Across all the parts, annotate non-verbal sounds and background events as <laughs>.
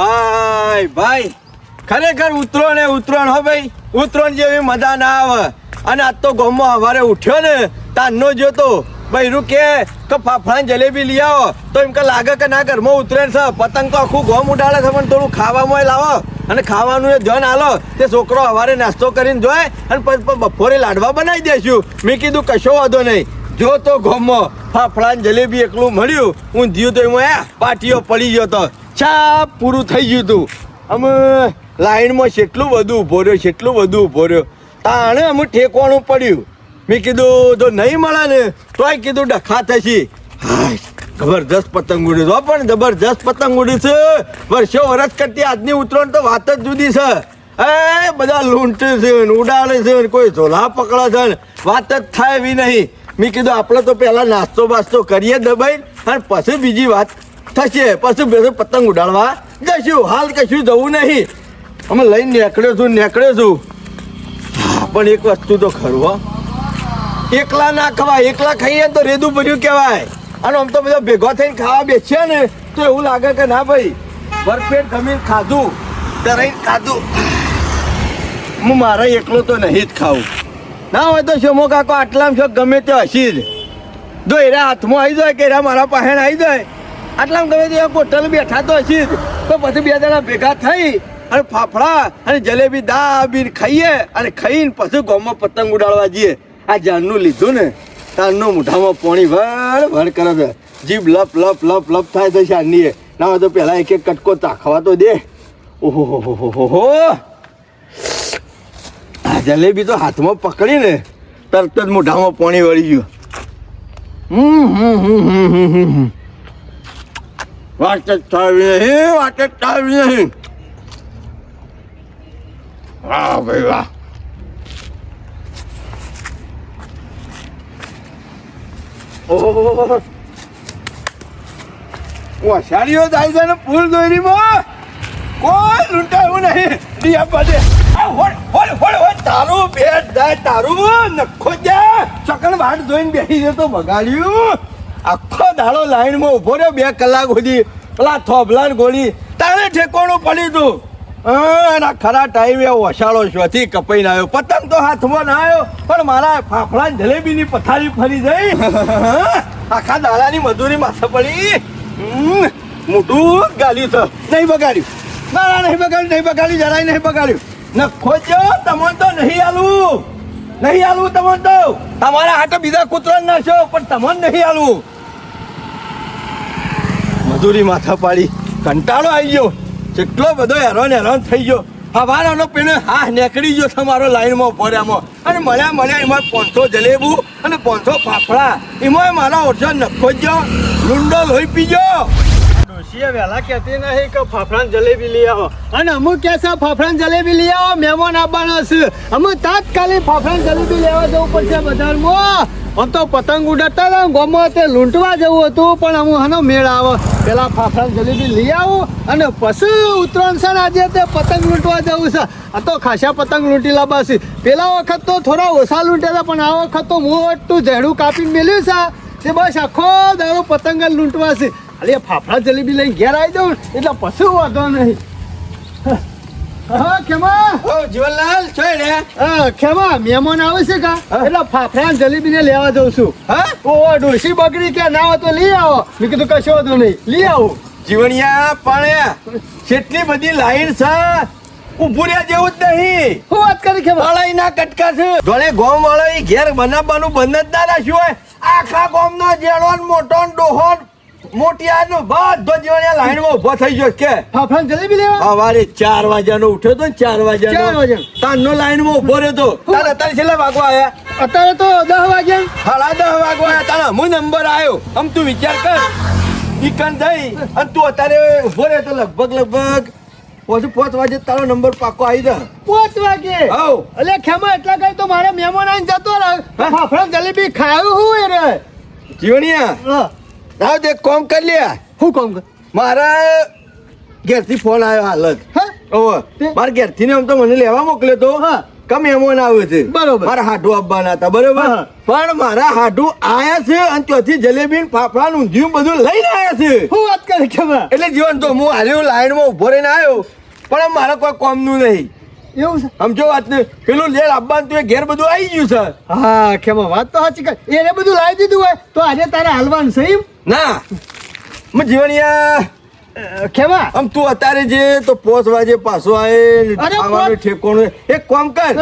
હાય ભાઈ, ખરેખર ઉતરોણ એ ઉતરોણ હો ભાઈ. ઉતરોણ જેવી મજા ના આવે. અને આજ તો ગામમાં સવારે ઉઠ્યો ને, તાનનો જોતો બૈરું કે કે ફાફડા જલેબી લઈ આવો. તો એમ કે લાગે કે ના, ઘરમાં ઉતરે છે. પતંગ તો આખું ગોમ ઉડાડે છે, પણ થોડું ખાવામાં લાવો. અને ખાવાનું એ જન આલો. તે છોકરો સવારે નાસ્તો કરીને જોય અને પછી બપોરે લાડવા બનાવી દેશું. મેં કીધું, કશો વાંધો નહીં. જો તો ગોમો ફાફડા જલેબી એકલું મળ્યું. હું જીવ તો એમાં પાટીઓ પડી ગયો તો. છાપ પૂરું થઈ ગયું હતું અમે લાઈનમાં કેટલું બધું ઊભો રહ્યો કેટલું બધું ઊભો રહ્યો. તાણે અમે ઠેકવાનું પડ્યું. મેં કીધું તો નહીં મળે ને, તોય કીધું ડખા થશે. જબરજસ્ત પતંગ ઉડી તો પણ જબરજસ્ત પતંગ ઉડી છે. વર્ષો વરસ કરતી આજની ઉતરણ તો વાત જ જુદી છે. એ, બધા લૂંટે છે ઉડાડે છે કોઈ ઝોલા પકડે છે વાત જ થાય એવી નહીં. મેં કીધું, આપણે તો પહેલાં નાસ્તો બાસ્તો કરીએ દબાઈ અને પછી બીજી વાત થશે. પછી બધું પતંગ ઉડાડવા. જશું હાલ કશું જવું નહીં. અમે લઈને નીકળ્યો છું નીકળ્યો છું. પણ એક વસ્તુ તો ખરું, હો. એકલા ના ખવાય. એકલા ખાઈએ તો રેદું ભર્યું કહેવાય. અને આમ તો બધા ભેગા થઈને ખાવા બેસીએ ને, તો એવું લાગે કે ના ભાઈ, બરફેટ જમીન ખાધું તરાઈ ખાધું. હું મારે એકલો તો નહીં જ ખાવું ના હોય તો શમો કાકો આટલામાં છો ગમે તે હસી જ. જો એરા હાથમાં આવી જાય કે એરા મારા પાસે આવી જાય આટલામાં ગમે તે હોટલ બેઠા તો જ. તો પછી બે જણા ભેગા થઈ અને ફાફડા અને જલેબી દાબી ખાઈએ અને ખાઈને પછી ગોમાં પતંગ ઉડાડવા જઈએ. આ જાનનું લીધું ને તારનું મોઢામાં પાણી ભર ભર કરે છે. જીભ લપ લપ લપ લપ થાય છે શાનની ના તો પહેલા એક એક કટકો તાખવા તો દે. ઓહો હો આ જલેબી તો હાથમાં પકડીને તરત જ મોઢામાં પાણી વળી ગયું. હમ હમ હમ હમ હમ હમ. વાત જ થાવી નહીં વાત જ થાવી નહીં. વાહ, ભાઈ જાય છે ને ફૂલ દોરીમાં. કોઈ લૂંટાયું નહીં. દિયા બધે તારું પેટ જાય, તારું નખો જાય. ચકન વાટ જોઈને બેસી જતો બગાડ્યું આખો દાડો લાઈનમાં ઊભો રહ્યો, બે કલાક સુધી પેલા થોભલા ગોળી, તારે ઠેકોણું પડ્યું તું. આ ખરા ટાઈમે ઓસાળો શોથી કપાઈને આવ્યો. પતંગ તો હાથમાં ના આવ્યો, પણ મારા ફાફડા ને જલેબીની પથારી ફરી જઈ. આખા દાડાની મજૂરી માથે પડી. મોટું ગાલ્યું તો. નહીં બગાડ્યું. ના ના, નહીં બગાડ્યું નહીં બગાડ્યું, જરાય નહીં બગાડ્યું. નખો જો તમને તો નહીં આલું. નહીં આલું તમને તો. તમારા હાટે બીજા કૂતરા નાખ્યો, પણ તમને નહીં આલું. મજૂરી માથા પાડી. કંટાળો આવી ગયો. કેટલો બધો હેરાન હેરાન થઈ ગયો. હવારાનો પીને હા નીકળી ગયો તમારો લાઈનમાં પડ્યામાં અને મળ્યા મળ્યા એમાં પાંચસો જલેબુ અને પાંચસો ફાફડા. એમાં મારા ઓછો નખો જ ગયો. લૂંડો લોહી પી ગયો. ડોશીએ વહેલા કહેતી નહીં કે ફાફડા જલેબી લઈ આવો. અને અમુક કહે છે જલેબી લઈ આવો, મહેમાન આવવાનો છે. અમે તાત્કાલિક ફાફડા જલેબી લેવા જવું પડશે બજારમાં. આમ તો પતંગ ઉડાડતા હતા, ગોમાં તે લૂંટવા જવું હતું, પણ હું હનો મેળ આવે. પેલા ફાફડા જલેબી લઈ આવું અને પછી ઉતરણ છે ને આજે તે પતંગ લૂંટવા જવું છે. આ તો ખાસા પતંગ લૂંટી છે પેલા વખત તો થોડા ઓછા હતા, પણ આ વખત તો મોટું ઝેડું કાપીને મેલ્યું છે. તે બસ આખો દાડો પતંગ લૂંટવા છે અરે ફાફડા જલેબી લઈને ઘેર આવી જાઉં, એટલે પછી વાંધો નહીં. હા જીવનલાલ હા ખેમા મહેમાન આવે છે કા? હા. એટલે ફાફડા જલેબી ને લેવા જઉં છું. હા? ડોસી બગડી કે ના હોય તો લઈ આવો. મેં કીધું કશો વાંધો નહીં. લઈ આવો. જીવણિયા પણ કેટલી બધી લાઈન છે. ઉભું રહ્યા જેવું જ નહીં. શું વાત કરી કે વાળાઈ ના કટકા છે. જોડે ગોમ વાળાઈ ઘેર બનાવવાનું બંધ જ ના રાખ્યું હોય. આખા ગોમ નો જેડો ને મોટો ડોહો ને મોટિયા નો બધો જીવણિયા લાઈનમાં ઊભો થઈ ગયો કે ફાફડા જલેબી લેવા? સવારે ચાર વાગ્યાનો ઉઠ્યો તો ચાર વાગ્યા ચાર વાગ્યા. તારનો લાઈનમાં ઊભો રહ્યો તો. તારે અત્યારે છેલ્લા વાગવા આવ્યા? અત્યારે તો દસ વાગ્યા. સાડા દસ વાગવા આવ્યા. તારા હું નંબર આવ્યો આમ તું વિચાર કર. ઈકન થઈ અને તું અત્યારે ઊભો રહ્યો તો લગભગ લગભગ પછી પાંચ વાગે તારો નંબર પાકો આવી જાય. પાંચ વાગે? હવ એટલે ખેમા એટલા કઈ તો મારે મહેમાન આવીને જતો રહે? ફાફડા જલેબી ખાયું હું એ રે? જીવણિયા હા તે કોમ કરી લે. શું કોમ કર? મારા ઘેરથી ફોન આવ્યો હાલ જ. હા? ઓહો? મારા ઘેરથી ને આમ તો મને લેવા મોકલ્યો તો. હા. કમ મહેમાન આવ્યો છે. બરોબર. મારા હાડું આપવાના હતા બરોબર? પણ મારા હાડું આયા છે અને ત્યાંથી જલેબી ફાફડા ઊંધિયું બધું લઈને આયા છે. હું વાત કરે કે એટલે જીવન તો હું હાર્યો લાઈનમાં ઊભો રહીને આવ્યો પણ મારે કોઈ કોમનું નહીં. એવું છે? સમજો વાત ને પેલું લેર આપવાનું તું ઘેર બધું આવી ગયું છે. હા કેમાં વાત તો સાચી કર. એને બધું લાવી દીધું હોય તો આજે તારે હાલવાનું છે એમ? ના મે જીવણિયા કેવા? આમ તું અત્યારે જે તો પોસ વાજે પાછો આવે ખાવાનું પોચ- ઠેકોણું એક કોમ કર.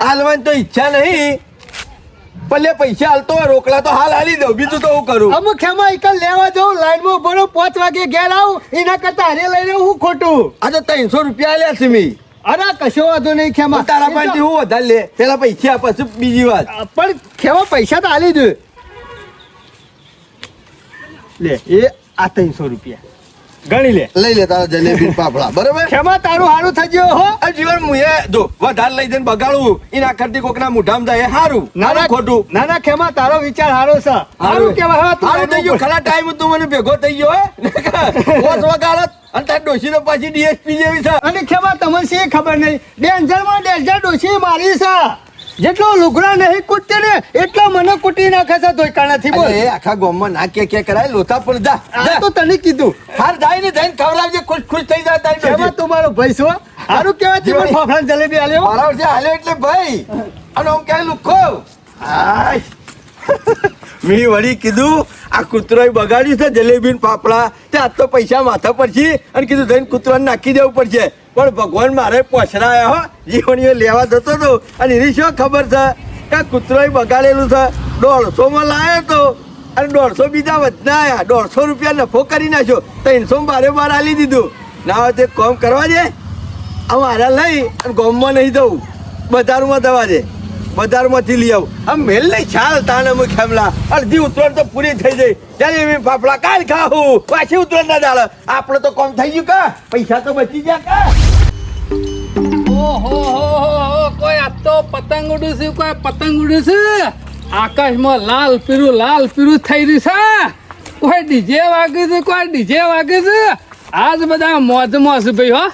હાલવાની તો ઈચ્છા નહીં પલે પૈસા હાલતો હોય રોકડા તો હાલ હાલી દઉં બીજું તો હું કરું? અમુક ખેમાં એકલ લેવા જાઉં લાઈનમાં ઊભો રહું પાંચ વાગે ઘેર આવું એના કરતા હારે લઈને હું ખોટું? આ તો ત્રણસો રૂપિયા આલ્યા છે મેં. અરે કશો વાંધો નહીં ખેમા. તારા પાસેથી હું વધારે લે પેલા પૈસા પછી બીજી વાત? પણ ખેવા પૈસા તો હાલી દે. લે એ આ ત્રણસો રૂપિયા. ગણી લે. લઈ લે તારા જલેબી પાપડા બરોબર? ખેમા તારું હારું થજો હો. આ જીવન હું જો વધાર લઈ જઈને બગાડું એના કરતી કોકના મુઢામ જાય હારું નાના ખોટું. નાના ખેમા તારો વિચાર હારો છે. હારું કેવા હા, તારું થઈ ગયો ખરા ટાઈમ તું મને ભેગો થઈ ગયો હે. <laughs> ઓસ વગાડત અને તાર ડોશી તો પાછી ડીએસપી જેવી છે. અને ખેમા તમને શી ખબર નહીં? ડેન્જરમાં ડેન્જર ડોસી મારી છે. જેટલો લુગડા નહીં કૂટતી ને એટલો મને કૂટી નાખે છે ધોઈકાણાથી બોલ. એ આખા ગામમાં ના કે કે કરાય લોથા પણ જા. આ તો તને કીધું. હાર જાય ને જઈને ખવડાવજે ખુશ ખુશ થઈ જાય તારી ડોશી. તું મારો ભાઈ છો? કેવાય તું મને ફાફડા જલેબી આલ્યો? મારા વર્ષે હાલ્યો એટલે ભાઈ. અને હું ક્યાંય લુખો. મેં વળી કીધું આ કૂતરોય બગાડ્યું છે જલેબી ને પાપડા તે આજ તો પૈસા માથા પડશે અને કીધું જઈને કૂતરાને નાખી દેવું પડશે. પણ ભગવાન મારે પોછરાયા હો. જીવણીઓ લેવા જતો હતો અને એની શું ખબર છે? કે કૂતરોએ બગાડેલું છે. દોઢસોમાં લાવ્યો તો. અને દોઢસો બીજા વધના આવ્યા દોઢસો રૂપિયા નફો કરી નાખ્યો. ત્રણસો બારે બાર આલી દીધું. ના હોય તે કોમ કરવા દે. આ મારા લઈ અને ગોમમાં નહીં દઉં બજારમાં દવા દે. બજારમાંથી લઈ આવું. આમ મેલને ચાલ તાને અમે ખેમલા. અડધી ઉતરણ તો પૂરી થઈ જઈ ત્યારે એવી ફાફડા કાલ ખાવું પાછી ઉતરણ ના દાળ. આપણે તો કોમ થઈ ગયું કા? પૈસા તો બચી ગયા કા? ઓહો કોઈ આ તો પતંગ ઉડ્યું છે, કોઈ પતંગ ઉડ્યું છે? આકાશમાં લાલ પીરું લાલ પીરું થઈ રહ્યું છે. કોઈ ડીજે વાગે છે, કોઈ ડીજે વાગે છે? આજ બધા મોજ મોજ ભાઈ, હો.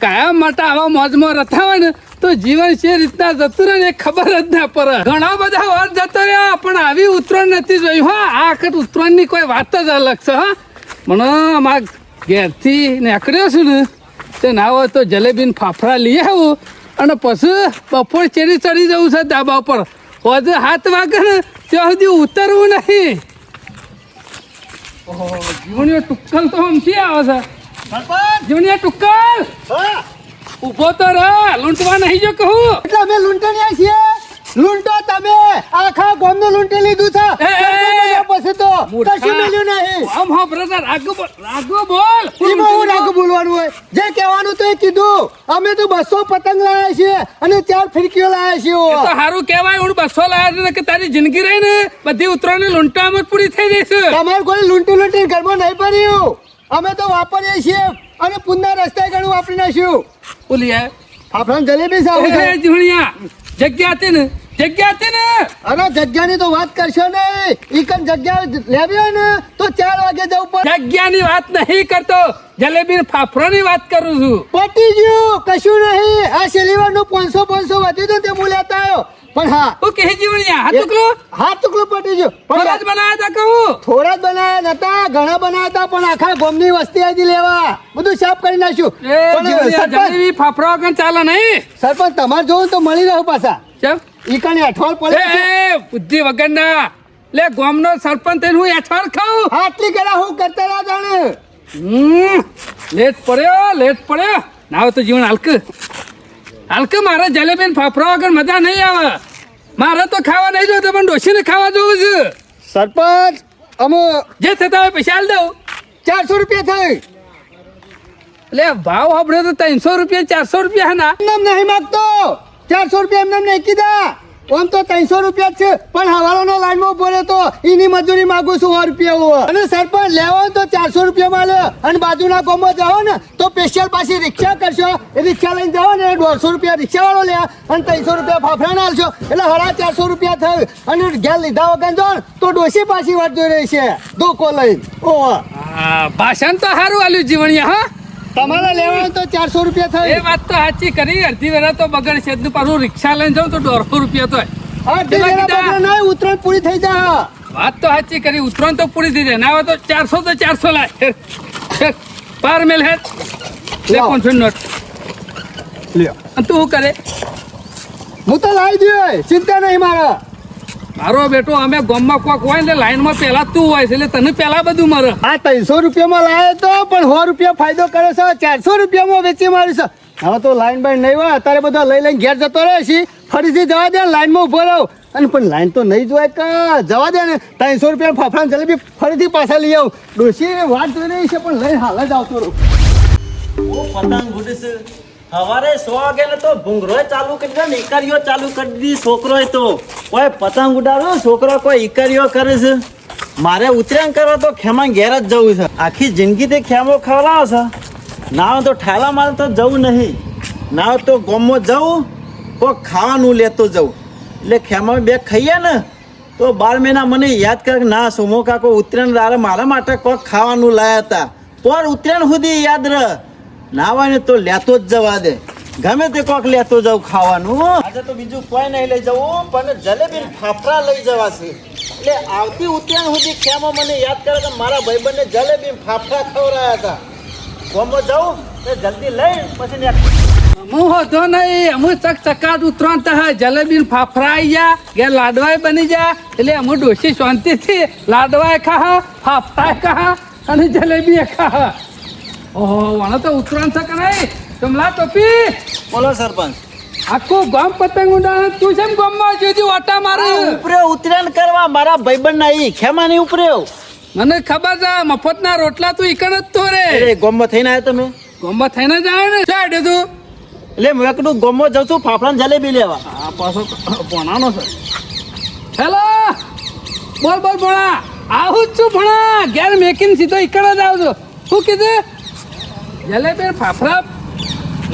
કયા માટે આવા મોજમાં રથાવે ને તો જીવન છે રીતના જતું રહે ને ખબર જ ના પડે. ઘણા બધા વાર જતો રહ્યા પણ આવી ઉતરણ નથી જોઈ હો આ વખત ઉત્તરણની કોઈ વાત જ અલગ છે હા. મને અમારા ઘેરથી નીકળ્યો છું ને તે ના હોય તો જલેબીન ફાફડા લઈ આવું અને પછી બપોર ચેરી ચડી જવું છે ધાબા ઉપર. હોજે હાથ વાગે ને ત્યાં સુધી ઉતરવું નહીં. ઓહો જીવણીઓ ટુક્કલ તો આમથી આવે છે. જીવણીઓ ટુક્કલ! હા. ઊભો તો રે લૂંટવા નહીં જો કહું. એટલે અમે લૂંટણિયા છીએ. લૂંટો તમે. આખા ગામનું લૂંટી લીધું છે. પછી તો કશું મળ્યું નહીં. આમ હા બ્રધર આગળ બોલ બોલ. એમાં હું નાખું બોલવાનું હોય? જે કહેવાનું તો એ કીધું. અમે તો બસો પતંગ લાયા છીએ અને ચાર ફિરકીઓ લાયા છીએ તો સારું કહેવાય હું બસો લાયા છે કે તારી જિંદગી રહી ને બધી ઉતરવાની લૂંટામાં પૂરી થઈ જશે તમારે કોઈ લૂંટી લૂંટી ઘરમાં નહીં પડ્યું અમે તો વાપરીએ છીએ અને પુનના રસ્તે ઘણું વાપરી નાખ્યું. બોલીએ. આપણા જલેબી સાવ એ જગ્યા હતી ને? જગ્યા હતી ને? અરે જગ્યાની તો વાત કરશો નહીં. ઈકન કન જગ્યા લેવી હોય ને તો ચાર વાગે જવું પડે. જગ્યાની વાત નહીં કરતો. જલેબી ને ફાફડાની વાત કરું છું. પટી ગયું. કશું નહીં. આ સિલ્વરનું પાંચસો પાંચસો વધ્યું હતું તે હું લેતા આવ્યો. પણ હા. ઓ કે જીવણિયા હા ટુકલો હા ટુકલો પટી ગયું. થોડા જ બનાયા તા કહું. થોડા જ બનાયા નતા ઘણા બનાયા હતા પણ આખા ગામની વસ્તી આવી લેવા. બધું સાફ કરી નાખ્યું. પણ ફાફડા વગર ચાલે નહીં. સરપંચ તમારે જોવું તો મળી રહ્યું પાછા. ચમ. ઈકાને અઠવાડ પડે બુદ્ધિ વગરના. લે ગોમનો સરપંચ થઈને હું અઠવાડ ખાઉં. આટલી કરા હું કરતા ના જાણે? હમ, લેટ પડ્યો લેટ પડ્યો. નાવ તો જીવન હાલક. હાલક મારે જલેબીન ફાફડા વગર મજા નહીં આવે. મારે તો ખાવા નહીં જોતું પણ ડોશીને ખાવા જોવું છે. સરપંચ અમો. જે થતા હોય પૈસા દઉં. ચારસો રૂપિયા થઈ. એટલે ભાવ સાંભળ્યો તો ત્રણસો રૂપિયા ચારસો રૂપિયા ના. એમ નહીં માગતો. ચારસો રૂપિયા એમને નહીં કીધા. આમ તો ત્રણસો રૂપિયા છે, પણ હવાલાનો લાઈનમાં ઊભો તો એની મજૂરી માંગુ છું સો રૂપિયા અને સરપંચ, લેવો તો ચારસો રૂપિયા માં લે અને બાજુના ગામમાં જાઓ ને, તો સ્પેશિયલ પાછી રિક્ષા કરશો. એ રિક્ષા લઈને જાઓ ને, દોઢસો રૂપિયા રિક્ષા વાળો લે, અને ત્રણસો રૂપિયા ફાફડા આલશો. એટલે હળા ચારસો રૂપિયા થયું. અને ઘેર લીધા વગર જાઓ તો ડોસી પાછી વાત જોઈ રહી છે. ધોકો લઈને. ઓવા ભાષણ તો સારું આલ્યું જીવણીયા હા? તમારે લેવાનું તો ચારસો રૂપિયા થાય. એ વાત તો સાચી કરી અડધી વેળા તો બગડ છે. જ પાછું રિક્ષા લઈને જાઉં તો દોઢસો રૂપિયા તો અડધી વેળા કીધા? નહીં, ઉત્તરાયણ પૂરી થઈ જા વાત તો સાચી કરી ઉતરણ તો પૂરી થઈ જાય. ના હોય તો ચારસો તો ચારસો લાય. પાર મેલ હે લે. પાંચસો નોટ. લ્યો. તું શું કરે? હું તો લાવી દઉં ચિંતા નહીં મારા. મારો બેટો અમે ગામમાં કોક હોય ને લાઈનમાં પહેલા તું હોય છે એટલે તને પહેલા બધું મરે આ ત્રણસો રૂપિયામાં લાવ્યો તો પણ સો રૂપિયા ફાયદો કરે છે ચારસો રૂપિયામાં વેચી મારી છે. હવે તો લાઈન બાઈન નહીં હોય અત્યારે બધા લઈ લઈને ઘેર જતો રહે છે. ફરીથી જવા દે લાઈનમાં ઊભો રહો. અને પણ લાઈન તો નહીં જોવાય કે જવા દે ને ત્રણસો રૂપિયા ફાફડા જલેબી ફરીથી પાછા લઈ આવું. ડોસી વાત જોઈ રહી છે પણ લઈને હાલ જ આવતો રહું. ઓ પતંગ ઉડીશ. સવારે સો વાગે તો ભૂંગરો ચાલુ કરી દે ને ઈકારીઓ ચાલુ કરી દીધી છોકરો તો. કોઈ પતંગ ઉડાડો, છોકરો કોઈ ઈકારીઓ કરે છે. મારે ઉતરાયણ કરવા તો ખેમા ઘેર જ જવું છે. આખી જિંદગી તે ખેમો ખવડાવો છે. ના તો ઠાલા મારે તો જવું નહીં. ના તો ગોમમાં જવું તો ખાવાનું લેતો જવું. એટલે ખેમા બે ખાઈએ ને, તો બાર મહિના મને યાદ કરે ના, સોમો કાકો ઉત્તરાયણ દારે મારા માટે કોક ખાવાનું લાયા હતા. પર ઉત્તરાયણ સુધી યાદ રહ. ના તો લેતો જ જવા દે. ગમે તે કોક લેતો જાવ ખાવાનું આજે તો બીજું કોઈ નહીં લઈ જવું પણ જલેબી ને ફાફડા લઈ જવાશે. એટલે આવતી ઉત્તરાયણ સુધી ખેમો મને યાદ કરે કે મારા ભાઈબંધને જલેબી ફાફડા ખવડાયા હતા. ગોમો જાઉં તો જલ્દી લઈ પછી ને હું હતો નહીં અમુ ચક ચકાટ ઉતરણ તો હા જલેબી ને ફાફડા આઈ જા ઘેર લાડવાય બની જા. એટલે અમુ ડોસી શાંતિથી લાડવાય ખા ફાફડા ખા અને જલેબી ખા ઓહો વાણો તો ઉત્તરાયણ છે કે નહીં કમલા ટોપી? બોલો સરપંચ. આખું ગામ પતંગ ઉડાડે તું કેમ ગામમાં જોઈતી ઓટા મારે. ઉપરે ઉત્તરાયણ કરવા મારા ભાઈબંધ ના ઈ ઉપરે મને ખબર છે મફતના રોટલા તું ઈકણ જ તો રે ગોમમાં થઈને આવ્યો તમે? ગામમાં થઈને જ ને ચાડે તું? એટલે મેં કીધું ગોમમાં જાઉં છું ફાફડા જલેબી લેવા. આ પાછો ભણાનો છે. હેલો! બોલ બોલ ભણા આવું જ છું ભણા ઘેર મેકીને સીધો ઈકડ જ આવજો. શું કીધું? જલેબી ફાફડા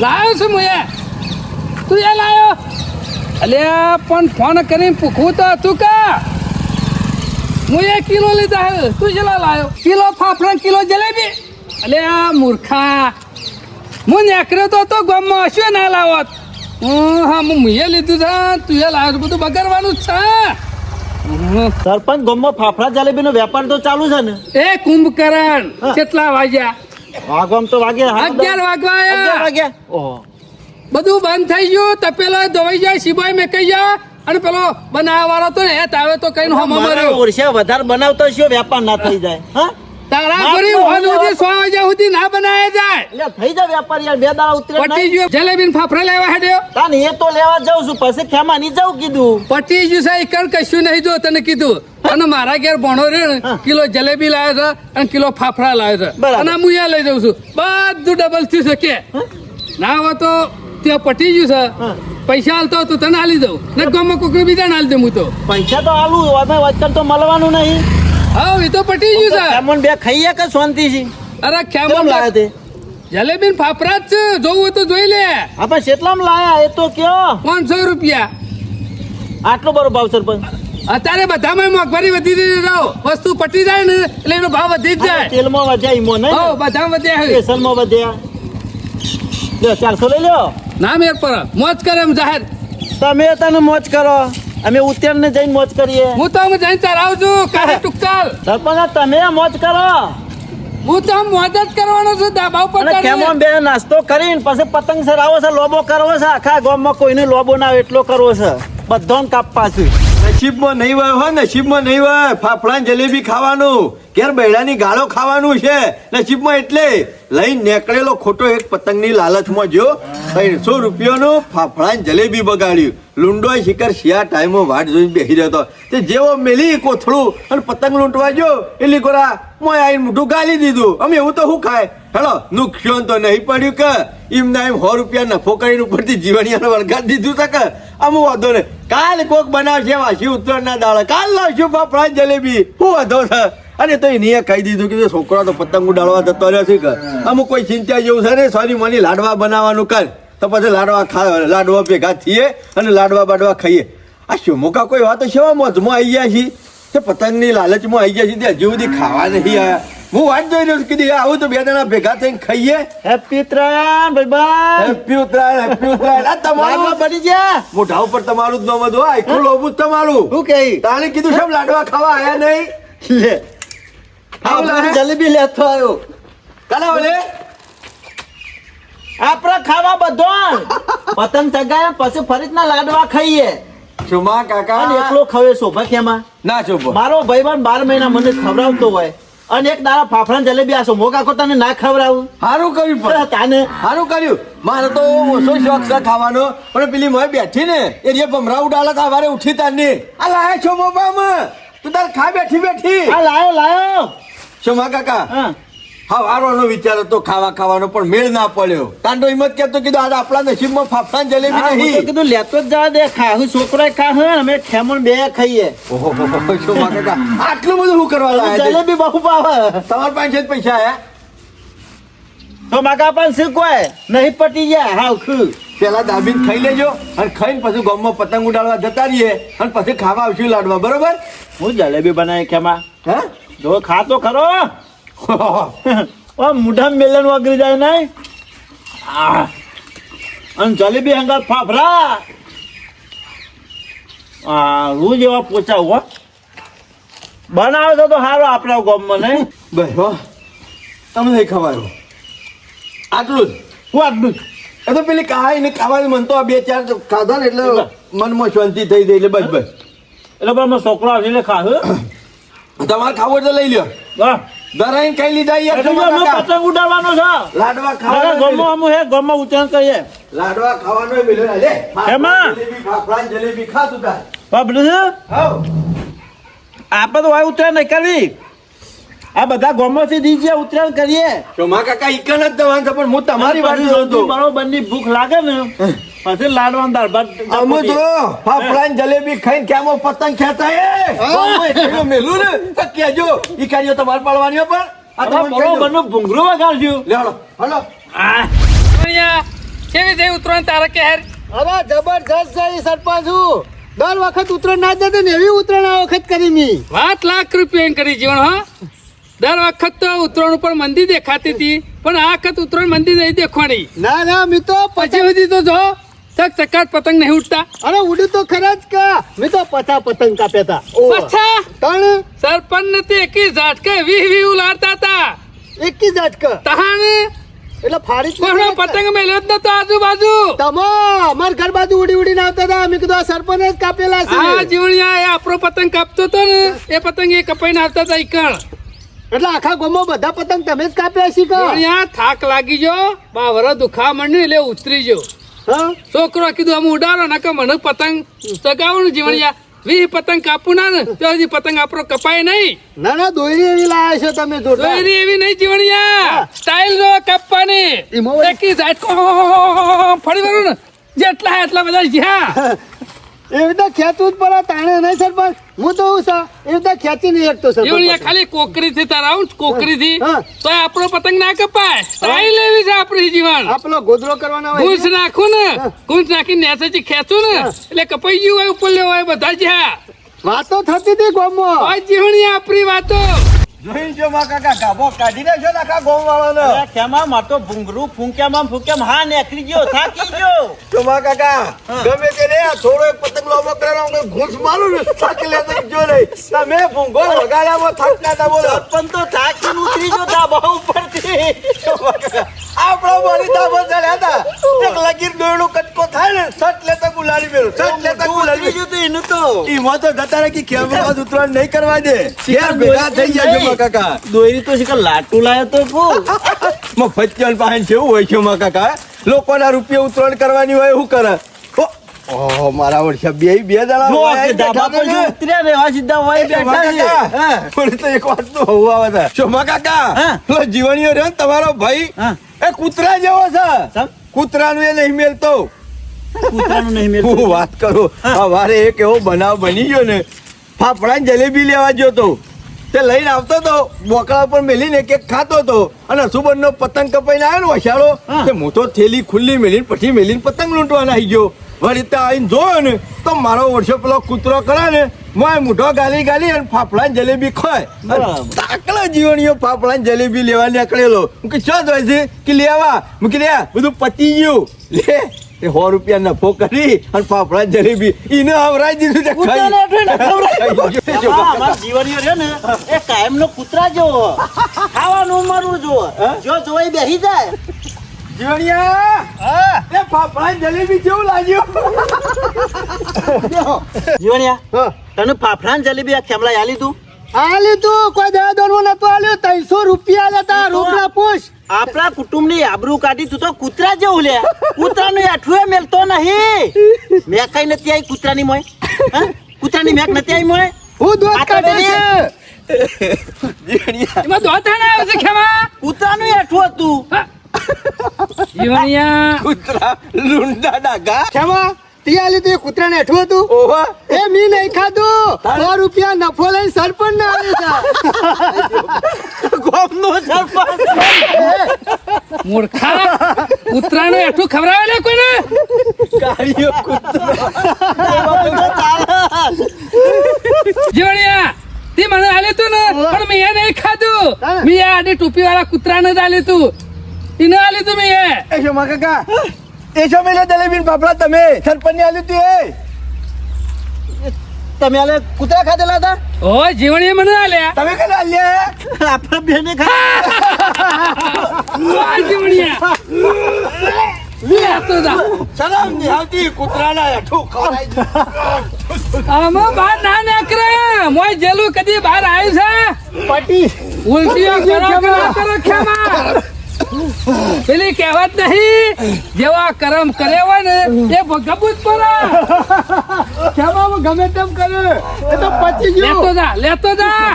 લાવ્યો છું હું એ. તું એ લાવ્યો અલ્યા પણ ફોન કરીને પૂછવું તો હતું કા. હું એક કિલો લીધા હે. તું કેટલા લાવ્યો કિલો ફાફડા ને કિલો જલેબી. અલ્યા મૂર્ખા. હું નેકર્યો તો તો ગામમાં હશું ના લાવત. હું હા હું મુએ લીધું છે. તું એ લાવ્યો બધું બગાડવાનું જ છે. સરપંચ ગોમમાં ફાફડા જલેબીનો વેપાર તો ચાલુ છે ને? એ કુંભકરણ કેટલા વાગ્યા? વાગવામ તો વાગે અગિયાર વાગવા અગિયાર વાગ્યા? ઓહો. બધું બંધ થઈ ગયું. તપેલો ધોવાઈ જાય સિવાય મેં કહી જા અને પેલો બનાવવા વાળો તો ને એ તાવે તો કઈ હમ મારા મર્યો ઓરસે વધારે બનાવતો છો વેપાર ના થઈ જાય હા? તારા ના, ઘરે તો હોદ હવે સુધી સો વાગ્યા સુધી ના બનાયા જાય. એટલે થઈ જાય વેપાર યાર બે દાડા ઉતરે પટી ગયું. જલેબી ફાફડા લેવા હેડ્યો. તાન એ તો લેવા જાઉં છું પછી ખેમા ની જાઉં કીધું. પટી ગયું છે ઈકણ કશું નહીં જો તને કીધું. અને મારા ઘેર ભણો રે કિલો જલેબી લાવ્યો છે અને કિલો ફાફડા લાવ્યો છે. અને હું અહીંયા લઈ જાઉં છું. બધું ડબલ થયું છે કે. ના હોય તો ત્યાં પટી ગયું છે. પૈસા હાલતો તો તને હાલી દઉં. ને ગમે કોઈ બીજા હાલી દઉં હું તો. પૈસા તો હાલું વચન તો મળવાનું નહીં. હા એ તો પટી ગયું છે. ખેમણ બે ખાઈએ કે શાંતિ છે? અરે ખ્યાલ લાયા તે? જલેબી ને ફાફડા જ છે જોવું હોય તો જોઈ લે. આપણે કેટલામાં લાયા? એ તો કયો? પાંચસો રૂપિયા. આટલો બરો ભાવ સરપંચ અત્યારે બધામાં મોંઘવારી વધી રહી રહો વસ્તુ પટી જાય ને એટલે એનો ભાવ વધી જ જાય. તેલમાં વધ્યા ઈમો ને? હો બધા વધ્યા છે. સ્ટેશનમાં વધ્યા. લ્યો ચારસો લઈ લ્યો. ના મેર પર. મોજ કરે એમ જાહેર. તમે તને મોજ કરો. અમે ઉત્તરાયણ ને જઈને મોજ કરીએ. હું તો હું જઈને ચરાવું છું. કાલે <laughs> ટુક્કલ સરપંચ તમે મોજ કરો. હું તો મોજ જ કરવાનો છું. ઉપર અને કેમો બે નાસ્તો કરીને પછી પતંગ સરાવો છે લોબો કરવો છે? આખા ગામમાં કોઈને લોબો ના આવે એટલો કરવો છે. બધાને કાપવા છે. નસીબમાં નહીં હોય, હો, નસીબમાં નહીં વાય ફાફડા જલેબી ખાવાનું. ઘેર બૈડાની ગાળો ખાવાનું છે. નસીબમાં એટલે. લઈને નીકળેલો ખોટો એક પતંગની લાલચમાં જો ત્રણસો રૂપિયાનું ફાફડા જલેબી બગાડ્યું. લુંડો શિખર શિયા ટાઈમો વાટ જોઈને બેસી રહ્યો હતો તે જેવો મેલી કોથળું અને પતંગ લૂંટવા જો એટલી કોરા મોય આવીને મોઢું ગાલી દીધું. અમે એવું તો શું ખાય? હેલો, નુકસાન તો નહીં પડ્યું કે. એમ ના એમ સો રૂપિયા નફો કરીને ઉપરથી જીવનિયાને વળગાડી દીધું તક અમુ વાંધો ને કાલ કોક બનાવશે વાસી ઉત્તરાયણના દાડા. કાલ લાવશું ફાફડા જલેબી શું વાંધો છે? અને તો એને કહી દીધું કે છોકરો તો પતંગ ઉડાડવા જતો રહ્યો છે કે. અમુક કોઈ ચિંતા જેવું છે ને, સોરી, મની લાડવા બનાવવાનું કર. તો પછી લાડવા ખા, લાડવા ભેગા થઈએ અને લાડવા બાડવા ખાઈએ. આ શોમોકા કોઈ વાત? સેવા મોજમાં આવી ગયા છીએ? તે પતંગની લાલચમાં આવી ગયા છીએ. તે હજુ સુધી ખાવા નહીં આયા. હું વાત જોઈ રહ્યો છું કીધી આવું તો બે જણા ભેગા થઈને ખાઈએ. હેપી ઉત્તરાયણ ભાઈબંધ હેપી ઉત્તરાયણ હેપી ઉત્તરાયણ આ તમારું બની ગયા. મોઢા ઉપર તમારું જ નામ હતું આ આખું લોબુ તમારું. શું કહી? તાણે કીધું છે લાડવા ખાવા આયા નહીં? લે. હા, જલેબી લેતો આવ્યો. કાલે ઓલે આપણે ખાવા બધો પતંગ ચગાયા પછી ફરીતના લાડવા ખાઈએ. છુમા કાકા? એકલો ખવે સૌભાગ્યમાં ના શોભા. મારો ભાઈબંધ બાર મહિના મને ખવડાવતો હોય. અને એક દાડા ફાફડા ને જલેબી આસો. મોકા કો તને ના ખવડાવું. સારું કર્યું પણ. તાને. સારું કર્યું. મારે તો ઓછો શોખ છે ખાવાનો. પણ પેલી મોય બેઠી ને એ જે ભમરા ઉડાલા તા વારે ઉઠી તારની. આ લાયો છો મોબામાં તું તાર ખા બેઠી બેઠી. આ લાયો લાયો. છુમા કાકા? હા. હા વિચાર હતો ખાવા ખાવાનો પણ મેળ ના પડ્યો. તાંડો હિંમત કેતો કીધું આજે આપણા નસીબમાં ફાફડા જલેબી નહીં. કીધું લેતો જ જવા દે ખાહું છોકરો ખા હે અમે ખેમણ બે ખાઈએ. ઓહો આટલું બધું હું કરવા લાયા જલેબી બહુ ભાવે. તમારા પાસે જ પૈસા આયા તો માકા પણ શીખવાય નહીં પટી જાય હાવ ખુ પેલા દાબીન ખાઈ લેજો અને ખાઈને પછી ગામમાં પતંગ ઉડાડવા જતા રહીએ અને પછી ખાવા આવશું લાડવા બરોબર? હું જલેબી બનાવી ખેમા. હે? જો ખા તો ખરો. <laughs> ઓ મુઢા મેલન વગરી જાય નહીં. અને જલેબી હંગા ફાફરા આ રોજ એવા પોચા હો. બનાવે તો તો સારો આપણા ગામમાં નહીં? બસ હો. તમે નહીં ખવાયો. આટલું જ? હું આટલું જ. એ તો પેલી કહાય ને ખાવાનું મન તો આ બે ચાર ખાધા ને એટલે મનમાં શાંતિ થઈ ગઈ એટલે બસ બસ. એટલે પણ છોકરો આવશે એટલે ખા તમારે ખાવું એટલે તો લઈ લ્યો. વાહ. દરાઈને કઈ લીધા એ. પતંગ ઉડાડવાનો છે. લાડવા ખાવાનો ગામમાં અમુ હે ગમો ઉતરણ કરીએ. લાડવા ખાવાનો મિલ્યો લે. એમાં? જલેબી ફાફડા ને જલેબી ખા તું બાબલું છે? હાવ. આપણે તો વાય ઉતરણ નહીં કરવી. આ બધા ગામમાંથી દીજે ઉતરણ કરીએ. તો મા કાકા ઈકન જ દવાન છે પણ હું તમારી વાત જોતો બરોબરની ભૂખ લાગે ને. પછી લાડવા દાળ ભાત અમે તો ફાફડા ને જલેબી ખાઈને કેમો પતંગ ખેતા એ! ગામમાં મેલું ને. તો કેજો ઈ કાર્યો તમારે પાડવાની પણ. આ તો દો. બરોબરનું વગાડજો. લે હળો હળો કેવી થઈ ઉતરવાનું તારે કે હેર અરે જબરજસ્ત છે સરપંચ હું. દર વખત ઉતરણ ના જતો ને એવી ઉતરણ આ વખત કરી મી. વાત લાખ રૂપિયા કરી જીવન હા. દર વખત તો ઉત્તરાયણ ઉપર મંદી દેખાતી હતી પણ આ વખત ઉતરણ મંદી નહીં દેખવાની. ના ના મી તો પછી બધી સુધી તો જો. ચક ચકાટ પતંગ નહીં ઉડતા. અરે ઉડી તો ખરા જ કા. મી તો પછા પતંગ કાપ્યા હતા પછા તણ? સરપંચ નથી એકી ઝાટકે વી વી ઉલાડતા હતા એકી જાત કા તહાણ? એટલે ફાડી પણ પતંગ મેલ્યો જ નતો આજુબાજુ. તમો અમાર ઘર બાજુ ઉડી ઉડીને આવતા હતા અમે કીધું આ સરપંચ જ કાપેલા છે. હા જીવણિયા એ આપણો પતંગ કાપતો હતો ને એ પતંગ એ કપાઈને આવતા હતા ઈકણ. એટલે આખા ગોમો બધા પતંગ તમે જ કાપ્યા છે કા? થાક લાગી ગયો. બાવરો દુખા મંડી એટલે ઉતરી ગયો. છોકરો કીધું અમે ઉડાડો નકર મને પતંગ ચગાવવાનું જીવણિયા વી પતંગ કાપુ ના ને તો હજી પતંગ આપણો કપાય નહીં. ના ના દોરી એવી લાયા છો તમે જો દોરી એવી નહીં જીવણિયા સ્ટાઇલ જો કાપવાની. એકી ઝાટકો ફરી વળું ને. જેટલા એટલા બધા જ્યાં. <laughs> એવી રીતે ખેંચવું જ પડે તાણે નહીં સરપંચ હું તો હું સા એવી રીતે ખેંચી નહીં શકતો સરપંચ ખાલી કોકરી થી તારા કોકરી થી તો આપણો પતંગ ના કપાય. તાઈ લેવી છે આપણી જીવન આપણો ગોદરો કરવાનો હોય ગુંચ નાખું ને ગુંચ નાખી નેસેથી ખેંચું ને એટલે કપાઈ ગયું હોય ઉપર હોય બધા જ્યાં વાતો થતી હતી ગોમો આ જીવણી આપણી વાતો. જોઈ જો મા કાકા ગાભો કાઢી નાખ્યો ને આખા ગામ વાળાનો અરે ખેમા માર ફૂંક્યામાં ફૂંક્યામાં હા નીકળી ગયો થાકી ગયો. તો મા કાકા ગમે તે રે થોડો એક પતંગ લોબો કરાવો કે ઘૂંસ મારું ને થાકી લેતો જો નહીં. તમે ભૂંગો વગાડ્યામાં થાકતા હતા બોલો. સરપંચ તો થાકીને ઉતરી ગયો ધાબા ઉપરથી. આપણો બોલી તાબો ચડ્યા હતા. એક લગીર દોયડું કટકો થાય ને સટ લેતા મેળો સટ લેતા ઉતરી ગયું તો એનું તો. ઈમાં તો જતા રહે કે ખેમરાબાદ <laughs> ઉતરાણ નહીં કરવા દે. ઘેર ભેગા થઈ જાય કાકા? દોરી તો શીખર લાટુ લાયો તો ફૂલ. મફતિયાન પાસે જેવું હોય છે મા કાકા? લોકોના રૂપિયા ઉતરાણ કરવાની હોય શું કરે? ઓહો મારા વર્ષે બે બે જણા હોય ધાબા પર જે ઉતર્યા ને એવા સીધા હોય બેઠા છે. કાકા, તો એક વાત તો હોવું આવે છે. કાકા હા. જીવણીઓ રહ્યો તમારો ભાઈ એ કૂતરા જેવો છે? કૂતરાનું એ નહીં મેલતો. કૂતરાનું નહીં મેળ હું વાત કરું સવારે એક એવો બનાવ બની ગયો ને ફાફડા જલેબી લેવા ગયો તો. તે લઈને આવતો તો બોકડા પર મેલીને એક ખાતો તો અને સુબનનો પતંગ કપાઈને આવ્યો ને વસાડો. તે હું તો થેલી ખુલ્લી મેલીને પછી મેલીને પતંગ લૂંટવાના આવી ગયો. વળી ત્યાં આવીને જોયો ને તો મારો વર્ષો પેલો કૂતરો કરે ને મોય મૂઢો ગાલી ગાલી અને ફાફડા જલેબી ખોય. તાકલા જીવણીઓ ફાફડા જલેબી લેવા નીકળેલો. હું કે શું જોઈ છે કે લેવા? મૂકી દે બધું પતી ગયું. લે. એ સો રૂપિયા નફો કરી અને ફાફડા જલેબી. એને આવરાઈ દીધું ન છે ને એ કાયમનો કૂતરા જેવો. ખાવાનું મારું જો જો જોઈ બેસી જાય. જીવણિયા એ ફાફડા જલેબી કેવું લાગ્યું? જીવણિયા તને ફાફડા જલેબી આ ખેમલા આલી તું આલી તું કોઈ દયા દોરવું નતું આલ્યું. ત્રણસો રૂપિયા લેતા રોકડા પૂછ આપણા કુટુંબની આબરૂ કાઢી તું તો કૂતરા જેવું લે. કૂતરા નું આઠું મેલતો નહીં. મેં કઈ નથી આવી કૂતરા ની મોય કૂતરા ની મેક નથી આવી મોય હું દોત કાઢે. છે. એમાં દોતાને આવે છે ખેમા? કૂતરા નું આઠું હતું. જીવણિયા કૂતરા લુંડા ડાગા કેમાં તી આલી તું કૂતરા ને હેઠું હતું? ઓહો. એ મી નહીં ખાધું. સો રૂપિયા નફો લઈને સરપંચ ને આવી છે. ગોમનો સરપંચ. મૂર્ખા. કૂતરા ને હેઠું ખવડાવે ને કોઈને? કાળીઓ કૂતરો. જોડિયા તે મને આલે તું ને પણ મેં એ નહીં ખાધું. મેં આ આડી ટોપી વાળા કૂતરાને જ આલે તું. એને આલે તું મેં એ. એ કાકા? એ શું મેલે જલેબી ને ફાફડા તમે સરપંચ આલ્યું તું એ? તમે આલે કૂતરા ખાધેલા હતા? ઓ જીવણીએ મને આલ્યા. તમે કને આલ્યા આપણે બેને ખા જીવણીયા લે તો જા. સલામની આવતી કૂતરાના હેઠું ખવડાઈ આમાં બહાર ના નીકળે. મોય જેલું કદી બહાર આવ્યું છે? પટી. ઉલટીઓ કરો કરો ખેમા? પેલી કહેવત નહીં જેવા કરમ કરે હોય ને એ ભોગવવું જ પડે કેમાં ગમે તેમ કરે? એ તો પચી લેતો જા લેતો જા.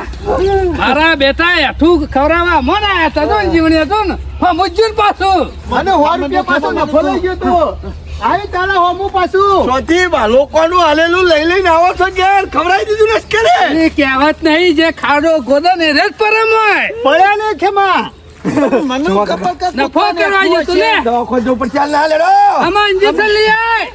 મારા બેટા એઠું ખવડાવવા મન આયા હતા તો ને જીવણી હતો ને. હા મુજ્જુન પાછું. મને સો રૂપિયા પાછો નફો લઈ ગયો તો. આવી તારા હોમું પાછું. ચોથી લોકોનું હાલેલું લઈ લઈને આવો છો ઘેર. ખવડાવી દીધું ને કરે એ કહેવત નહીં જે ખાડો ગોદો ને રેત પરમ હોય પડ્યા ને ખેમા. મને ખબર કે નફો કરવા ગયો તું ને દવાખાને ઉપર ચાલ ના લેડો આમાં ઇન્જેક્શન લઈ આય.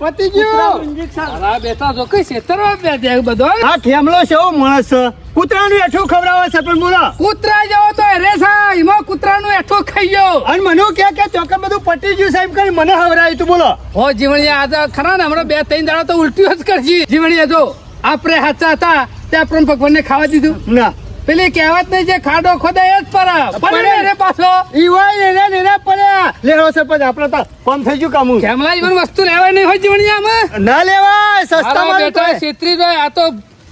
પતી ગયું મારા બેટા જો કઈ છેતરવા પે દે બધો? આ ખેમલો છે એવો માણસ. કૂતરાનું હેઠું ખવડાવે છે પણ બોલો. કૂતરા જેવો તો રે એમાં કૂતરાનું એઠું ખાઈ ગયો. અને મને કે કે ચોકે બધું પટી ગયું સાહેબ કરી મને હવરાયું તું બોલો. હો જીવણીયા આજે ખરા ને હમણાં બે ત્રણ દાડા તો ઉલટીઓ જ કરજી જીવણીયા જો આપણે હાચા હતા ત્યાં આપણે ભગવાનને ખાવા દીધું. ના. પેલી કહેવત નહીં જે ખાડો ખોદાય જ પર પડે રે પાછો. ઈ હોય એને ને એના પડ્યા લેવો સરપંચ આપણે તો કોમ થઈ ગયું કામ. કેમલા જીવન વસ્તુ લેવાય નહીં હોય જીવણી આમાં? ના લેવાય સસ્તા મારા માં બેટા છેતરી રહ્યો આ તો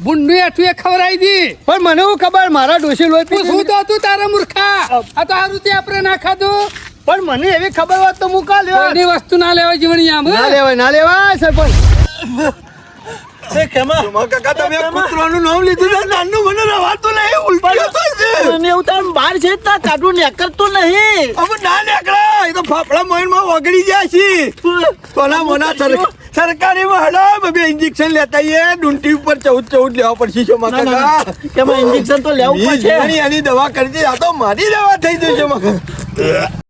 બુંડી એઠું એ ખવડાવી દી પણ મને હું ખબર મારા ડોશી લોહી તું પી શું તો તું તારા મૂર્ખા? આ તો આ રીતે આપણે ના ખાધું. પણ મને એવી ખબર હોત તો હું કા લેવા એની વસ્તુ ના લેવાય ના જીવણીયામાં લેવાય ના લેવાય સરપંચ. એ ખેમા. માં કાકા તમે કૂતરાનું નામ લીધું છે નાનું મને રવાતું નહીં ઉલટીઓ થાય છે મને એવું થાય બહાર છે તા કાઢું નીકળતું નહીં. હવે ના નીકળે એ તો ફાફડા મોઈનમાં ઓગળી જાય છે. કોના મોના સર- સરકારી માં બે ઇન્જેક્શન લેતા આઈએ ડુંટી ઉપર ચૌદ ચૌદ લેવા પડશે છો માં કાકા. ઇન્જેક્શન તો લેવું પડશે? એની દવા કરી છે આ તો મારી દવા થઈ જશે માં